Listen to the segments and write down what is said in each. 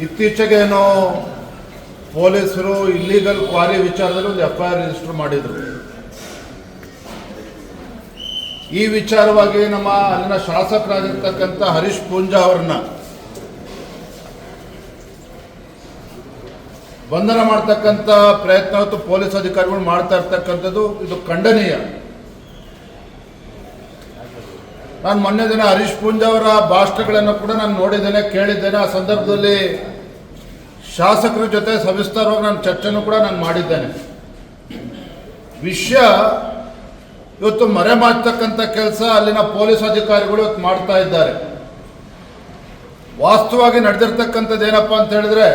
ಇತ್ತೀಚೆಗೇನೋ ಪೊಲೀಸರು illegal quarry ವಿಚಾರದಲ್ಲಿ ಒಂದು ಎಫ್ ಐ ಆರ್ ರಿಜಿಸ್ಟರ್ ಮಾಡಿದರು. ಈ ವಿಚಾರವಾಗಿ ನಮ್ಮ ಅಲ್ಲಿನ ಶಾಸಕರಾಗಿರ್ತಕ್ಕಂಥ ಹರೀಶ್ ಪೂಂಜಾ ಅವರನ್ನ ಬಂಧನ ಮಾಡ್ತಕ್ಕಂಥ ಪ್ರಯತ್ನ ಪೊಲೀಸ್ ಅಧಿಕಾರಿಗಳು ಮಾಡ್ತಾ ಇರ್ತಕ್ಕಂಥದ್ದು ಇದು ಖಂಡನೀಯ. ನಾನು ಮೊನ್ನೆ ದಿನ ಹರೀಶ್ ಪೂಂಜಾ ಅವರ ಭಾಷಣಗಳನ್ನು ಕೂಡ ನಾನು ನೋಡಿದ್ದೇನೆ, ಕೇಳಿದ್ದೇನೆ. ಆ ಸಂದರ್ಭದಲ್ಲಿ ಶಾಸಕರ ಜೊತೆ ಸವಿಸ್ತಾರವಾಗಿ ನಾನು ಚರ್ಚೆನೂ ಕೂಡ ನಾನು ಮಾಡಿದ್ದೇನೆ. ವಿಷಯ ಇವತ್ತು ಮರೆ ಮಾಡ್ತಕ್ಕಂಥ ಕೆಲಸ ಅಲ್ಲಿನ ಪೊಲೀಸ್ ಅಧಿಕಾರಿಗಳು ಇವತ್ತು ಮಾಡ್ತಾ ಇದ್ದಾರೆ. ವಾಸ್ತವವಾಗಿ ನಡೆದಿರ್ತಕ್ಕಂಥದ್ದು ಏನಪ್ಪ ಅಂತ ಹೇಳಿದ್ರೆ,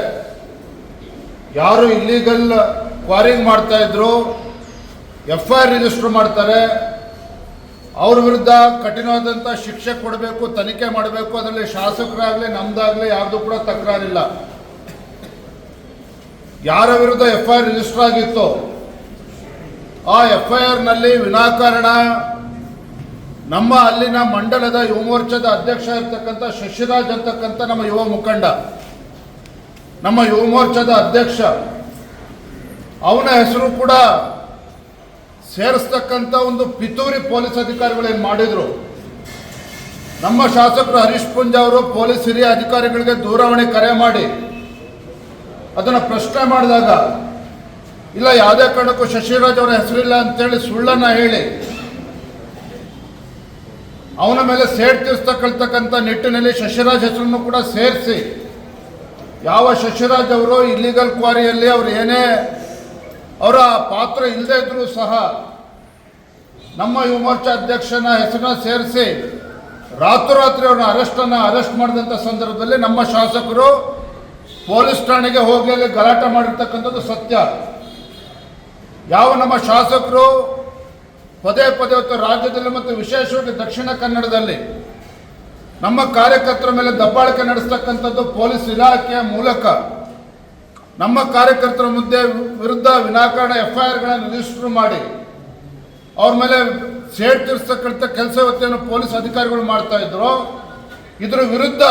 ಯಾರು ಇಲ್ಲೀಗಲ್ ಕ್ವಾರಿಂಗ್ ಮಾಡ್ತಾ ಇದ್ರು ಎಫ್ ಐ ಆರ್ ರಿಜಿಸ್ಟರ್ ಮಾಡ್ತಾರೆ ಅವ್ರ ವಿರುದ್ಧ ಕಠಿಣವಾದಂಥ ಶಿಕ್ಷೆ ಕೊಡಬೇಕು, ತನಿಖೆ ಮಾಡಬೇಕು, ಅದರಲ್ಲಿ ಶಾಸಕರಾಗಲಿ, ನಮ್ದಾಗಲಿ ಯಾರ್ದು ಕೂಡ ತಕರಾರಿಲ್ಲ. ಯಾರ ವಿರುದ್ಧ ಎಫ್ ಐ ಆರ್ ರಿಜಿಸ್ಟರ್ ಆಗಿತ್ತು, ಆ ಎಫ್ ಐ ಆರ್ನಲ್ಲಿ ವಿನಾಕಾರಣ, ನಮ್ಮ ಅಲ್ಲಿನ ಮಂಡಲದ ಯುವ ಮೋರ್ಚಾದ ಅಧ್ಯಕ್ಷ ಇರ್ತಕ್ಕಂಥ ಶಶಿರಾಜ್ ಅಂತಕ್ಕಂಥ ನಮ್ಮ ಯುವ ಮುಖಂಡ, ನಮ್ಮ ಯುವ ಮೋರ್ಚಾದ ಅಧ್ಯಕ್ಷ, ಅವನ ಹೆಸರು ಕೂಡ ಸೇರಿಸ್ತಕ್ಕಂಥ ಒಂದು ಪಿತೂರಿ ಪೊಲೀಸ್ ಅಧಿಕಾರಿಗಳು ಮಾಡಿದ್ರು? ನಮ್ಮ ಶಾಸಕರು ಹರೀಶ್ ಪುಂಜ ಅವರು ಪೊಲೀಸ್ ಹಿರಿಯ ಅಧಿಕಾರಿಗಳಿಗೆ ದೂರವಾಣಿ ಕರೆ ಮಾಡಿ ಅದನ್ನು ಪ್ರಶ್ನೆ ಮಾಡಿದಾಗ, ಇಲ್ಲ, ಯಾವುದೇ ಕಾರಣಕ್ಕೂ ಶಶಿರಾಜ್ ಅವರ ಹೆಸರಿಲ್ಲ ಅಂತೇಳಿ ಸುಳ್ಳನ್ನ ಹೇಳಿ, ಅವನ ಮೇಲೆ ಸೇಡ್ ತೀರಿಸ್ತಕ್ಕಂಥ ನಿಟ್ಟಿನಲ್ಲಿ ಶಶಿರಾಜ್ ಹೆಸರನ್ನು ಕೂಡ ಸೇರಿಸಿ, ಯಾವ ಶಶಿರಾಜ್ ಅವರು ಇಲ್ಲಿಗಲ್ ಕ್ವಾರಿಯಲ್ಲಿ ಅವರು ಏನೇ ಅವರ ಪಾತ್ರ ಇಲ್ಲದೇ ಇದ್ರೂ ಸಹ ನಮ್ಮ ಯುವ ಮೋರ್ಚಾ ಅಧ್ಯಕ್ಷನ ಹೆಸರನ್ನ ಸೇರಿಸಿ ರಾತ್ರೋರಾತ್ರಿ ಅವ್ರನ್ನ ಅರೆಸ್ಟನ್ನು ಅರೆಸ್ಟ್ ಮಾಡಿದಂಥ ಸಂದರ್ಭದಲ್ಲಿ ನಮ್ಮ ಶಾಸಕರು ಪೊಲೀಸ್ ಠಾಣೆಗೆ ಹೋಗಿ ಅಲ್ಲಿ ಗಲಾಟೆ ಮಾಡಿರ್ತಕ್ಕಂಥದ್ದು ಸತ್ಯ. ಯಾವ ನಮ್ಮ ಶಾಸಕರು ಪದೇ ಪದೇ ಹೊತ್ತು ರಾಜ್ಯದಲ್ಲಿ ಮತ್ತು ವಿಶೇಷವಾಗಿ ದಕ್ಷಿಣ ಕನ್ನಡದಲ್ಲಿ ನಮ್ಮ ಕಾರ್ಯಕರ್ತರ ಮೇಲೆ ದಬ್ಬಾಳಿಕೆ ನಡೆಸ್ತಕ್ಕಂಥದ್ದು ಪೊಲೀಸ್ ಇಲಾಖೆಯ ಮೂಲಕ. ನಮ್ಮ ಕಾರ್ಯಕರ್ತರ ಮುದ್ದೆ ವಿರುದ್ಧ ವಿನಾಕಾರಣ ಎಫ್ ಐ ಆರ್ಗಳನ್ನು ರಿಜಿಸ್ಟರ್ ಮಾಡಿ. ಅವ್ರ ಮೇಲೆ ಸೇಡ್ ತೀರಿಸ್ತಕ್ಕಂಥ ಕೆಲಸ ಇವತ್ತೇನು ಪೊಲೀಸ್ ಅಧಿಕಾರಿಗಳು ಮಾಡ್ತಾ ಇದ್ರು. ಇದರ ವಿರುದ್ಧ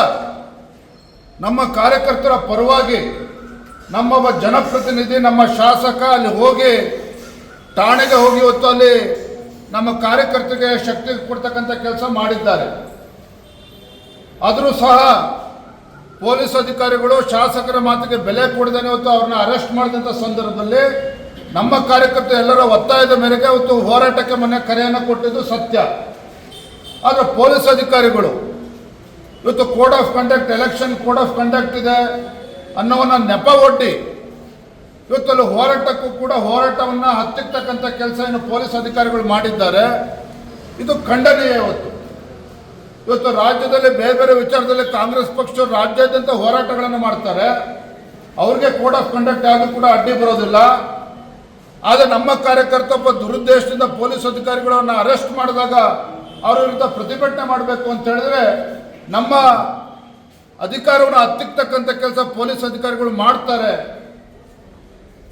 ನಮ್ಮ ಕಾರ್ಯಕರ್ತರ ಪರವಾಗಿ ನಮ್ಮ ಜನಪ್ರತಿನಿಧಿ, ನಮ್ಮ ಶಾಸಕ ಅಲ್ಲಿ ಹೋಗಿ, ಠಾಣೆಗೆ ಹೋಗಿ ಇವತ್ತು ಅಲ್ಲಿ ನಮ್ಮ ಕಾರ್ಯಕರ್ತರಿಗೆ ಶಕ್ತಿ ಕೊಡ್ತಕ್ಕಂಥ ಕೆಲಸ ಮಾಡಿದ್ದಾರೆ. ಆದರೂ ಸಹ ಪೊಲೀಸ್ ಅಧಿಕಾರಿಗಳು ಶಾಸಕರ ಮಾತಿಗೆ ಬೆಲೆ ಕೊಡದೇನೆ ಇವತ್ತು ಅವ್ರನ್ನ ಅರೆಸ್ಟ್ ಮಾಡಿದಂಥ ಸಂದರ್ಭದಲ್ಲಿ ನಮ್ಮ ಕಾರ್ಯಕರ್ತರು ಎಲ್ಲರ ಒತ್ತಾಯದ ಮೇರೆಗೆ ಇವತ್ತು ಹೋರಾಟಕ್ಕೆ ಮೊನ್ನೆ ಕರೆಯನ್ನು ಕೊಟ್ಟಿದ್ದು ಸತ್ಯ. ಆದರೆ ಪೊಲೀಸ್ ಅಧಿಕಾರಿಗಳು, ಇವತ್ತು code of conduct, election code of conduct ಇದೆ ಅನ್ನೋವನ್ನ ನೆಪ ಒಡ್ಡಿ, ಇವತ್ತಲ್ಲಿ ಹೋರಾಟಕ್ಕೂ ಕೂಡ ಹೋರಾಟವನ್ನು ಹತ್ತಿರ್ತಕ್ಕಂಥ ಕೆಲಸ ಏನು ಪೊಲೀಸ್ ಅಧಿಕಾರಿಗಳು ಮಾಡಿದ್ದಾರೆ. ಇದು ಖಂಡನೀಯ ಇವತ್ತು ಇವತ್ತು ರಾಜ್ಯದಲ್ಲಿ ಬೇರೆ ಬೇರೆ ವಿಚಾರದಲ್ಲಿ ಕಾಂಗ್ರೆಸ್ ಪಕ್ಷ ರಾಜ್ಯಾದ್ಯಂತ ಹೋರಾಟಗಳನ್ನು ಮಾಡ್ತಾರೆ. ಅವ್ರಿಗೆ ಕೋಡ್ ಆಫ್ ಕಂಡಕ್ಟ್ ಯಾವುದು ಕೂಡ ಅಡ್ಡಿ ಬರೋದಿಲ್ಲ. ಆದರೆ ನಮ್ಮ ಕಾರ್ಯಕರ್ತ ಒಬ್ಬ ದುರುದ್ದೇಶದಿಂದ ಪೊಲೀಸ್ ಅಧಿಕಾರಿಗಳನ್ನ ಅರೆಸ್ಟ್ ಮಾಡಿದಾಗ ಅವ್ರ ವಿರುದ್ಧ ಪ್ರತಿಭಟನೆ ಮಾಡಬೇಕು ಅಂತ ಹೇಳಿದ್ರೆ ನಮ್ಮ ಅಧಿಕಾರವನ್ನು ಹತ್ತಿಕ್ತಕ್ಕಂಥ ಕೆಲಸ ಪೊಲೀಸ್ ಅಧಿಕಾರಿಗಳು ಮಾಡ್ತಾರೆ.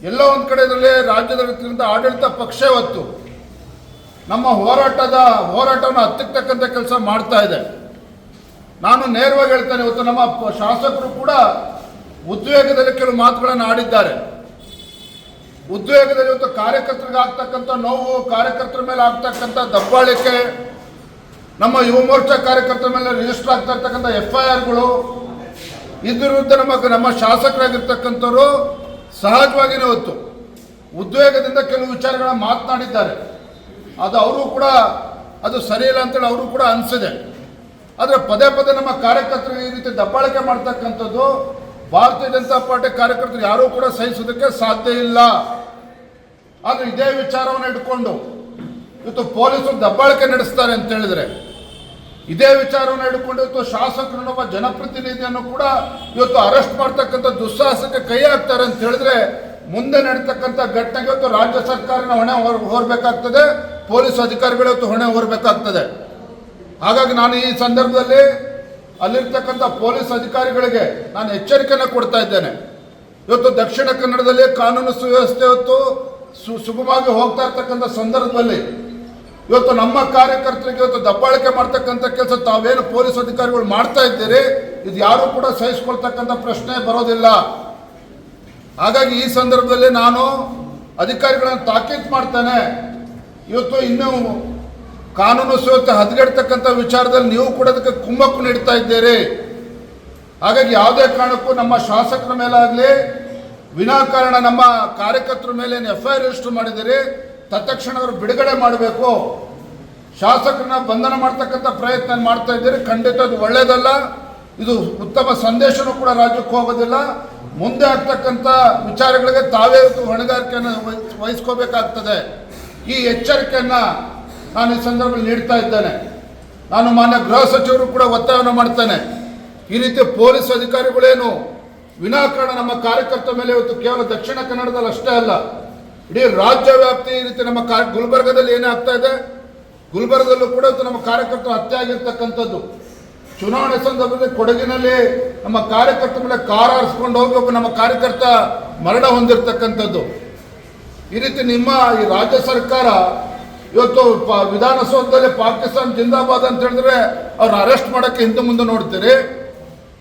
ಎಲ್ಲೋ ಒಂದು ಕಡೆ ಇದರಲ್ಲಿ ರಾಜ್ಯದ ಆಡಳಿತ ಪಕ್ಷ ಹೊತ್ತು ನಮ್ಮ ಹೋರಾಟದ ಹೋರಾಟವನ್ನು ಹತ್ತಿಕ್ತಕ್ಕಂಥ ಕೆಲಸ ಮಾಡ್ತಾ ಇದೆ. ನಾನು ನೇರವಾಗಿ ಹೇಳ್ತೇನೆ, ಇವತ್ತು ನಮ್ಮ ಶಾಸಕರು ಕೂಡ ಉದ್ವೇಗದಲ್ಲಿ ಕೆಲವು ಮಾತುಗಳನ್ನು ಆಡಿದ್ದಾರೆ. ಉದ್ವೇಗದಲ್ಲಿ ಒಂದು ಕಾರ್ಯಕರ್ತರಿಗೆ ಆಗ್ತಕ್ಕಂಥ ನೋವು, ಕಾರ್ಯಕರ್ತರ ಮೇಲೆ ಆಗ್ತಕ್ಕಂಥ ದಬ್ಬಾಳಿಕೆ, ನಮ್ಮ ಯುವ ಮೋರ್ಚಾ ಕಾರ್ಯಕರ್ತರ ಮೇಲೆ ರಿಜಿಸ್ಟರ್ ಆಗ್ತಾ ಇರ್ತಕ್ಕಂಥ ಎಫ್ ಐ ಆರ್ಗಳು ವಿರುದ್ಧ ನಮ್ಮ ನಮ್ಮ ಶಾಸಕರಾಗಿರ್ತಕ್ಕಂಥವ್ರು ಸಹಜವಾಗಿಯೇ ಇವತ್ತು ಉದ್ವೇಗದಿಂದ ಕೆಲವು ವಿಚಾರಗಳನ್ನ ಮಾತನಾಡಿದ್ದಾರೆ. ಅದು ಅವರು ಕೂಡ ಅದು ಸರಿಯಿಲ್ಲ ಅಂತೇಳಿ ಅವರು ಕೂಡ ಅನಿಸಿದೆ. ಆದರೆ ಪದೇ ಪದೇ ನಮ್ಮ ಕಾರ್ಯಕರ್ತರು ಈ ರೀತಿ ದಬ್ಬಾಳಿಕೆ ಮಾಡ್ತಕ್ಕಂಥದ್ದು ಭಾರತೀಯ ಜನತಾ ಪಾರ್ಟಿ ಕಾರ್ಯಕರ್ತರು ಯಾರೂ ಕೂಡ ಸಹಿಸೋದಕ್ಕೆ ಸಾಧ್ಯ ಇಲ್ಲ. ಆದರೆ ಇದೇ ವಿಚಾರವನ್ನು ಇಟ್ಕೊಂಡು ಇವತ್ತು ಪೊಲೀಸರು ದಬ್ಬಾಳಿಕೆ ನಡೆಸ್ತಾರೆ ಅಂತ ಹೇಳಿದ್ರೆ ಇದೇ ವಿಚಾರವನ್ನು ಹಿಡ್ಕೊಂಡು ಇವತ್ತು ಶಾಸಕರನ್ನೊಬ್ಬ ಜನಪ್ರತಿನಿಧಿಯನ್ನು ಕೂಡ ಇವತ್ತು ಅರೆಸ್ಟ್ ಮಾಡ್ತಕ್ಕಂಥ ದುಸ್ಸಾಹಸಕ್ಕೆ ಕೈ ಹಾಕ್ತಾರೆ ಅಂತ ಹೇಳಿದ್ರೆ ಮುಂದೆ ನಡೀತಕ್ಕಂಥ ಘಟನೆಗೆ ಇವತ್ತು ರಾಜ್ಯ ಸರ್ಕಾರನ ಹೊಣೆ ಹೊರ, ಹೊರಬೇಕಾಗ್ತದೆ, ಪೊಲೀಸ್ ಅಧಿಕಾರಿಗಳು ಇವತ್ತು ಹೊಣೆ ಹೊರಬೇಕಾಗ್ತದೆ. ಹಾಗಾಗಿ ನಾನು ಈ ಸಂದರ್ಭದಲ್ಲಿ ಅಲ್ಲಿರ್ತಕ್ಕಂಥ ಪೊಲೀಸ್ ಅಧಿಕಾರಿಗಳಿಗೆ ನಾನು ಎಚ್ಚರಿಕೆಯನ್ನು ಕೊಡ್ತಾ ಇದ್ದೇನೆ. ಇವತ್ತು ದಕ್ಷಿಣ ಕನ್ನಡದಲ್ಲಿ ಕಾನೂನು ಸುವ್ಯವಸ್ಥೆ ಇವತ್ತು ಸು, ಸುಗಮವಾಗಿ ಹೋಗ್ತಾ ಇರ್ತಕ್ಕಂಥ ಸಂದರ್ಭದಲ್ಲಿ ಇವತ್ತು ನಮ್ಮ ಕಾರ್ಯಕರ್ತರಿಗೆ ಇವತ್ತು ದಬ್ಬಾಳಿಕೆ ಮಾಡ್ತಕ್ಕಂಥ ಕೆಲಸ ತಾವೇನು ಪೊಲೀಸ್ ಅಧಿಕಾರಿಗಳು ಮಾಡ್ತಾ ಇದ್ದೀರಿ, ಇದು ಯಾರೂ ಕೂಡ ಸಹಿಸ್ಕೊಳ್ತಕ್ಕಂಥ ಪ್ರಶ್ನೆ ಬರೋದಿಲ್ಲ. ಹಾಗಾಗಿ ಈ ಸಂದರ್ಭದಲ್ಲಿ ನಾನು ಅಧಿಕಾರಿಗಳನ್ನು ತಾಕೀತು ಮಾಡ್ತೇನೆ. ಇವತ್ತು ಇನ್ನೂ ಕಾನೂನು ಸುವ್ಯವಸ್ಥೆ ಹದಗೆಡ್ತಕ್ಕಂಥ ವಿಚಾರದಲ್ಲಿ ನೀವು ಕೂಡ ಅದಕ್ಕೆ ಕುಮ್ಮಕ್ಕು ನೀಡ್ತಾ ಇದ್ದೀರಿ. ಹಾಗಾಗಿ ಯಾವುದೇ ಕಾರಣಕ್ಕೂ ನಮ್ಮ ಶಾಸಕರ ಮೇಲಾಗಲಿ, ವಿನಾಕಾರಣ ನಮ್ಮ ಕಾರ್ಯಕರ್ತರ ಮೇಲೆ ಎಫ್ ಐ ಆರ್ ರಿಜಿಸ್ಟರ್ ಮಾಡಿದ್ದೀರಿ, ತತ್ಕ್ಷಣ ಅವರು ಬಿಡುಗಡೆ ಮಾಡಬೇಕು. ಶಾಸಕರನ್ನ ಬಂಧನ ಮಾಡ್ತಕ್ಕಂಥ ಪ್ರಯತ್ನ ಮಾಡ್ತಾ ಇದ್ದೀರಿ, ಖಂಡಿತ ಅದು ಒಳ್ಳೆಯದಲ್ಲ ಇದು ಉತ್ತಮ ಸಂದೇಶನೂ ಕೂಡ ರಾಜ್ಯಕ್ಕೆ ಹೋಗೋದಿಲ್ಲ. ಮುಂದೆ ಆಗ್ತಕ್ಕಂಥ ವಿಚಾರಗಳಿಗೆ ತಾವೇ ಹೊಣೆಗಾರಿಕೆಯನ್ನು ವಹಿಸ್- ವಹಿಸ್ಕೋಬೇಕಾಗ್ತದೆ. ಈ ಎಚ್ಚರಿಕೆಯನ್ನು ನಾನು ಈ ಸಂದರ್ಭದಲ್ಲಿ ನೀಡ್ತಾ ಇದ್ದೇನೆ. ನಾನು ಮಾನ್ಯ ಗೃಹ ಸಚಿವರು ಕೂಡ ಒತ್ತಾಯವನ್ನು ಮಾಡ್ತೇನೆ. ಈ ರೀತಿ ಪೊಲೀಸ್ ಅಧಿಕಾರಿಗಳೇನು ವಿನಾಕಾರಣ ನಮ್ಮ ಕಾರ್ಯಕರ್ತ ಮೇಲೆ ಇವತ್ತು ಕೇವಲ ದಕ್ಷಿಣ ಕನ್ನಡದಲ್ಲಿ ಅಷ್ಟೇ ಅಲ್ಲ, ಇಡೀ ರಾಜ್ಯ ವ್ಯಾಪ್ತಿ ಈ ರೀತಿ ನಮ್ಮ ಕಾ, ಗುಲ್ಬರ್ಗದಲ್ಲಿ ಏನೇ ಆಗ್ತಾ ಇದೆ, ಗುಲ್ಬರ್ಗದಲ್ಲೂ ಕೂಡ ಇವತ್ತು ನಮ್ಮ ಕಾರ್ಯಕರ್ತರು ಹತ್ಯೆ ಆಗಿರ್ತಕ್ಕಂಥದ್ದು. ಚುನಾವಣೆ ಸಂದರ್ಭದಲ್ಲಿ ಕೊಡಗಿನಲ್ಲಿ ನಮ್ಮ ಕಾರ್ಯಕರ್ತರ ಮೇಲೆ ಕಾರ್ ಆರಿಸ್ಕೊಂಡು ಹೋಗಿ ನಮ್ಮ ಕಾರ್ಯಕರ್ತ ಮರಣ ಹೊಂದಿರತಕ್ಕಂಥದ್ದು. ಈ ರೀತಿ ನಿಮ್ಮ ಈ ರಾಜ್ಯ ಸರ್ಕಾರ ಇವತ್ತು ವಿಧಾನಸೌಧದಲ್ಲಿ ಪಾಕಿಸ್ತಾನ ಜಿಂದಾಬಾದ್ ಅಂತ ಹೇಳಿದ್ರೆ ಅವ್ರನ್ನ ಅರೆಸ್ಟ್ ಮಾಡೋಕ್ಕೆ ಹಿಂದೆ ಮುಂದೆ ನೋಡ್ತೀರಿ.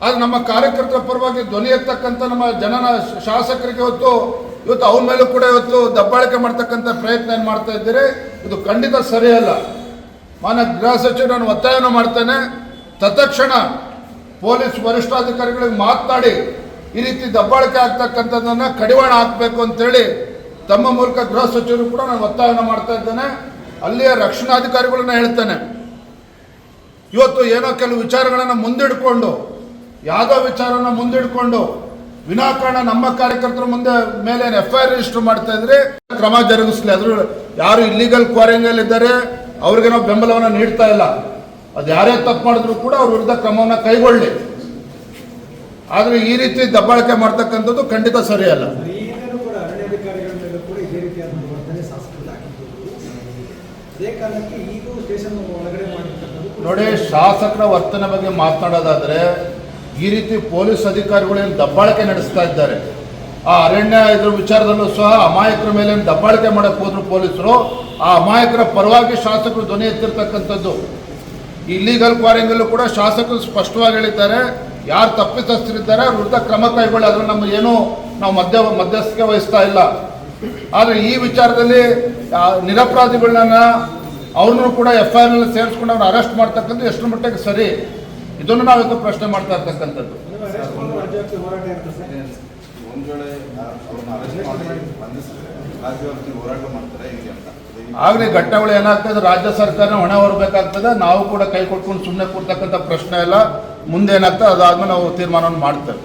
ಆದ್ರೆ ನಮ್ಮ ಕಾರ್ಯಕರ್ತರ ಪರವಾಗಿ ಧ್ವನಿ ಎತ್ತಕ್ಕಂಥ ನಮ್ಮ ಜನನ ಶಾಸಕರಿಗೆ ಇವತ್ತು ಇವತ್ತು ಅವ್ರ ಮೇಲೂ ಕೂಡ ಇವತ್ತು ದಬ್ಬಾಳಿಕೆ ಮಾಡ್ತಕ್ಕಂಥ ಪ್ರಯತ್ನ ಏನು ಮಾಡ್ತಾ ಇದ್ದೀರಿ? ಇದು ಖಂಡಿತ ಸರಿಯಲ್ಲ. ಮಾನ್ಯ ಗೃಹ ಸಚಿವರು ನಾನು ಒತ್ತಾಯವನ್ನು ಮಾಡ್ತೇನೆ. ತತ್ಕ್ಷಣ ಪೊಲೀಸ್ ವರಿಷ್ಠಾಧಿಕಾರಿಗಳಿಗೆ ಮಾತನಾಡಿ, ಈ ರೀತಿ ದಬ್ಬಾಳಿಕೆ ಆಗ್ತಕ್ಕಂಥದ್ದನ್ನು ಕಡಿವಾಣ ಹಾಕಬೇಕು ಅಂತೇಳಿ ತಮ್ಮ ಮೂಲಕ ಗೃಹ ಸಚಿವರು ಕೂಡ ನಾನು ಒತ್ತಾಯವನ್ನು ಮಾಡ್ತಾ ಇದ್ದೇನೆ. ಅಲ್ಲಿಯ ರಕ್ಷಣಾಧಿಕಾರಿಗಳನ್ನ ಹೇಳ್ತಾನೆ. ಇವತ್ತು ಏನೋ ಕೆಲವು ವಿಚಾರಗಳನ್ನು ಮುಂದಿಡ್ಕೊಂಡು, ಯಾವುದೋ ವಿಚಾರನ ಮುಂದಿಡ್ಕೊಂಡು, ವಿನಾಕಾರಣ ನಮ್ಮ ಕಾರ್ಯಕರ್ತರ ಮುಂದೆ ಮೇಲೆ ಎಫ್ ಐ ಆರ್ ರಿಜಿಸ್ಟರ್ ಮಾಡ್ತಾ ಇದ್ರೆ ಕ್ರಮ ಜರುಗಿಸ್ಲಿ. ಅದ್ರ ಯಾರು ಇಲ್ಲಿಗಲ್ ಕ್ವಾರಂಟೈನ್ ಇದ್ದಾರೆ, ಅವ್ರಿಗೆ ನಾವು ಬೆಂಬಲವನ್ನು ನೀಡ್ತಾ ಇಲ್ಲ. ಅದು ಯಾರೇ ತಪ್ಪು ಮಾಡಿದ್ರು ಕೂಡ ಅವ್ರ ವಿರುದ್ಧ ಕ್ರಮವನ್ನು ಕೈಗೊಳ್ಳಿ. ಆದರೆ ಈ ರೀತಿ ದಬ್ಬಾಳಿಕೆ ಮಾಡ್ತಕ್ಕಂಥದ್ದು ಖಂಡಿತ ಸರಿಯಲ್ಲ ಈಗಲೂ ಕೂಡ ಅರಣ್ಯಾಧಿಕಾರಿಗಳ ಮೇಲೂ ಕೂಡ ಇದೇ ರೀತಿಯಾದ ಒಂದು ವರ್ತನೆ ಶಾಸಕರಲ್ಲಿ ಆಗಿದ್ದು ಅದೇ ದೇಶದ ನೋಡಿ, ಶಾಸಕರ ವರ್ತನೆ ಬಗ್ಗೆ ಮಾತನಾಡೋದಾದ್ರೆ, ಈ ರೀತಿ ಪೊಲೀಸ್ ಅಧಿಕಾರಿಗಳು ಏನು ದಬ್ಬಾಳಿಕೆ ನಡೆಸ್ತಾ ಇದ್ದಾರೆ. ಆ ಅರಣ್ಯ ಇದ್ರ ವಿಚಾರದಲ್ಲೂ ಸಹ ಅಮಾಯಕರ ಮೇಲೆ ದಬ್ಬಾಳಿಕೆ ಮಾಡಕ್ಕೆ ಹೋದ್ರು ಪೊಲೀಸರು, ಆ ಅಮಾಯಕರ ಪರವಾಗಿ ಶಾಸಕರು ಧ್ವನಿ ಎತ್ತಿರ್ತಕ್ಕಂಥದ್ದು. ಇಲ್ಲಿಗಲ್ ಕ್ವಾರಿಂಗಲ್ಲೂ ಕೂಡ ಶಾಸಕರು ಸ್ಪಷ್ಟವಾಗಿ ಹೇಳಿದ್ದಾರೆ. ಯಾರು ತಪ್ಪಿತಸ್ಥರಿದ್ದಾರೆ, ಅವ್ರ ಕ್ರಮ ಕೈಗೊಳ್ಳಿ ಅದ್ರ ನಮ್ಮ ಏನು ನಾವು ಮಧ್ಯ ಮಧ್ಯಸ್ಥಿಕೆ ವಹಿಸ್ತಾ ಇಲ್ಲ. ಆದರೆ ಈ ವಿಚಾರದಲ್ಲಿ ನಿರಪರಾಧಿಗಳನ್ನ ಅವ್ರನ್ನೂ ಕೂಡ ಎಫ್ ಐ ಆರ್ನಲ್ಲಿ ಸೇರಿಸ್ಕೊಂಡು ಅವ್ರನ್ನ ಅರೆಸ್ಟ್ ಮಾಡ್ತಕ್ಕಂಥ ಎಷ್ಟು ಮಟ್ಟಿಗೆ ಸರಿ? ಇದನ್ನು ನಾವಿತ್ತು ಪ್ರಶ್ನೆ ಮಾಡ್ತಾ ಇರ್ತಕ್ಕಂಥದ್ದು. ಆಗಲಿ ಘಟ್ಟಗಳು ಏನಾಗ್ತದೆ ರಾಜ್ಯ ಸರ್ಕಾರ ಹೊಣೆ ಹೊರಬೇಕಾಗ್ತದೆ. ನಾವು ಕೂಡ ಕೈ ಕೊಟ್ಕೊಂಡು ಸುಮ್ಮನೆ ಕೂರ್ತಕ್ಕಂಥ ಪ್ರಶ್ನೆ ಎಲ್ಲ ಮುಂದೆ ಏನಾಗ್ತದೆ? ಅದಾದ್ಮೇಲೆ ನಾವು ತೀರ್ಮಾನವನ್ನು ಮಾಡ್ತೇವೆ.